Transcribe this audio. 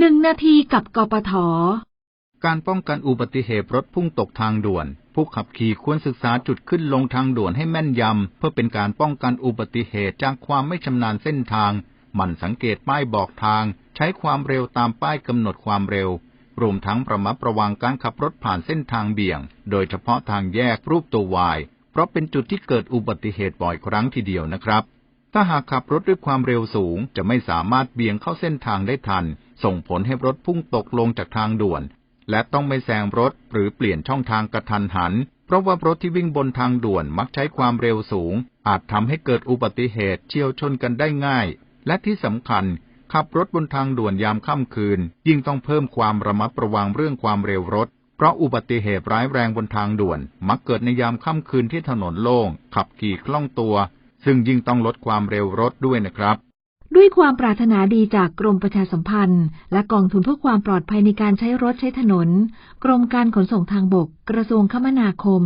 หนึ่งนาทีกับกปท การป้องกันอุบัติเหตุรถพุ่งตกทางด่วน ผู้ขับขี่ควรศึกษาจุดขึ้นลงทางด่วนให้แม่นยำ เพื่อเป็นการป้องกันอุบัติเหตุจากความไม่ชำนาญเส้นทางหมั่นสังเกตป้ายบอกทาง ใช้ความเร็วตามป้ายกำหนดความเร็ว รวมทั้งประมัดระวังการขับรถผ่านเส้นทางเบี่ยง โดยเฉพาะทางแยกรูปตัววาย เพราะเป็นจุดที่เกิดอุบัติเหตุบ่อยครั้งทีเดียวนะครับ ถ้าหากขับรถด้วยความเร็วสูง จะไม่สามารถเบี่ยงเข้าเส้นทางได้ทัน ส่งผลให้รถพุ่งตกลงจากทางด่วน และต้องไม่แซงรถหรือเปลี่ยนช่องทางกระทันหัน เพราะว่ารถที่วิ่งบนทางด่วนมักใช้ความเร็วสูง อาจทำให้เกิดอุบัติเหตุเฉียวชนกันได้ง่าย และที่สำคัญ ขับรถบนทางด่วนยามค่ำคืน ยิ่งต้องเพิ่มความระมัดระวังเรื่องความเร็วรถเพราะอุบัติเหตุร้ายแรงบนทางด่วน มักเกิดในยามค่ำคืนที่ถนนโล่ง ขับขี่คล่องตัว ซึ่งยิ่งต้องลดความเร็วรถด้วยนะครับ ด้วยความปรารถนาดีจากกรมประชาสัมพันธ์ และกองทุนเพื่อความปลอดภัยในการใช้รถใช้ถนน กรมการขนส่งทางบก กระทรวงคมนาคม